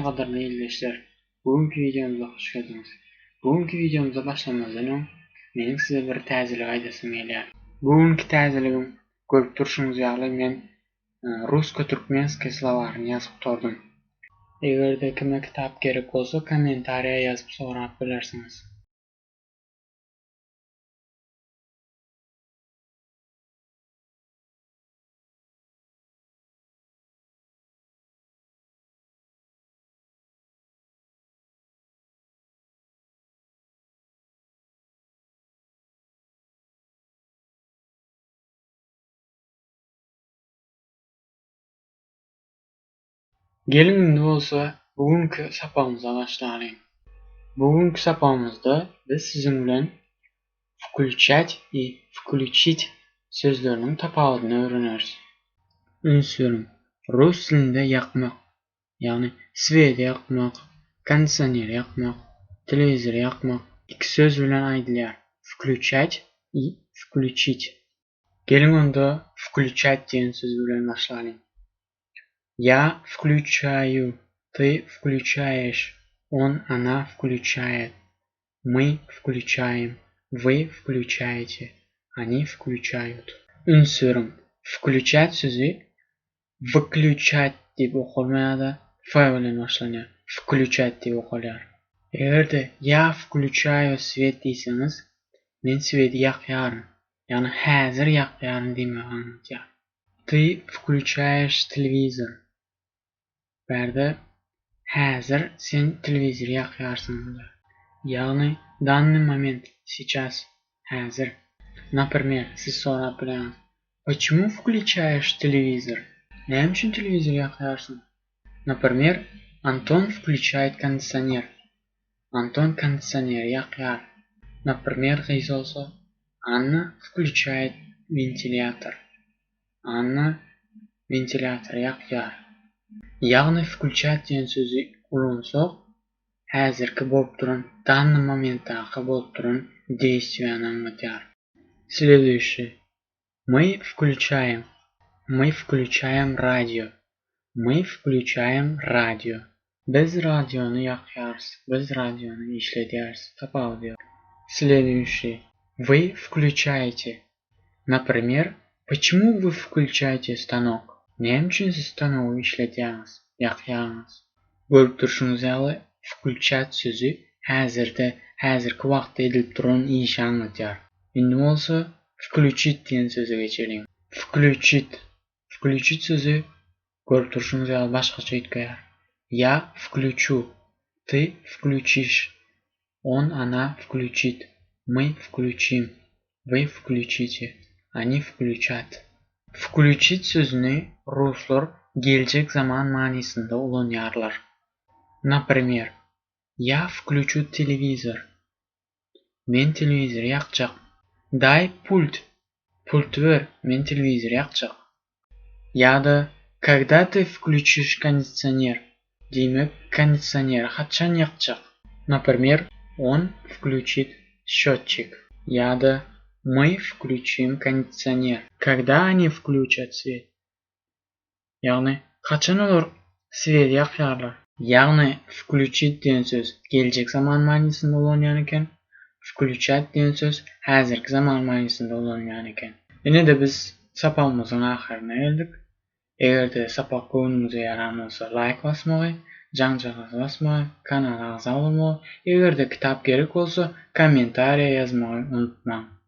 Selam qadrli eldoshlar. Bugungi videomizga xush keldingiz. Bugungi videomizga boshlamasdan oldin mening sizga bir ta'zilik aytasim kelyapti. Bugungi ta'ziligim ko'rib turishingizga men e, rusko-turkmenskiy slovarni yozib turdim. Agarda kimga kitob kerak bo'lsa, kommentariya yozib so'rab bilarsiz. келіңіз болса бүгінгі сапарымызды алаштан бүгінгі сапарымызда біз сіздің включать и включить сөздерінің тапалығын үйренеміз үнсіз рус тілінде яқмақ яғни свет яқмақ кондиционер яқмақ телевизор яқмақ екі сөз білән айтылар включать и включить келің онда включать деген сөз білән Я включаю, ты включаешь, он, она включает, мы включаем, вы включаете, они включают. Ünsürüm. Включать sözü выключать okulmaýa-da f bilen başlanýar. Включать diýip okulýar. Egerde ya включаю свет men sweti ýakýarym. Yani häzir ýakýarym diýmek anlatýar. Ты включаешь телевизор. Berde häzir sen televizor ýakýarsyň. Ýagny данный момент, сейчас, häzir. Например, siz sorap bilen, Почему включаешь телевизор? Näme üçin televizor ýakýarsyň? Например, Антон включает кондиционер. Антон кондиционер ýakýar. Например, gyz bolsa, Анна включает вентилятор. Анна вентилятор ýakýar. Включать diýen sözi ulansak, häzirki bolup duran, данный моментdaky bolup duran действияны anlatýar. Следующий. Мы включаем. Мы включаем радио. Мы включаем радио. Biz radionu ýakýarys. Biz radionu işledýäris. Tapaw diýer. Следующий. Вы включаете. Например, почему вы включаете станок? Näme üçin siz stanowy işledýäňiz, ýakýaňyz? Görüp durşuňyz ýaly включать sözü häzirde, häzirki wagtda edilip duran iş anlatýar. Indi bolsa включить diýen söze geçelim. Включить. Включить sözü görüp durşuňyz ýaly başgaça ýetýär. Я включу. Ты включишь. Он, она включит. Мы включим. Вы включите. Они включат. Включить sözünü ruslar gelecek zaman manysynda ulanýarlar. Например, я включу телевизор. Men televizor ýakjak. Дай пульт. Пульт ver, men televizor ýakjak. Ýa-da когда ты включишь кондиционер? Diýmek, кондиционер haçan ýakjak. Например, он включит счётчик. Ýa-da Мы включим кондиционер. Когда они включат свет? яғни қачан олар свети акчарлар яғни включить деген сөз келешек заман маанисинде болгон екен включать деген сөз әзіргі заман маанисинде болгон екен және де біз сапамыздың ақырына келдік егер де сапа көңіліңізге жараган болса лайк басмагы жан жалғасы басмай каналға ағза болмау егер де кітап керек болса комментария жазмауды ұмытмаңыз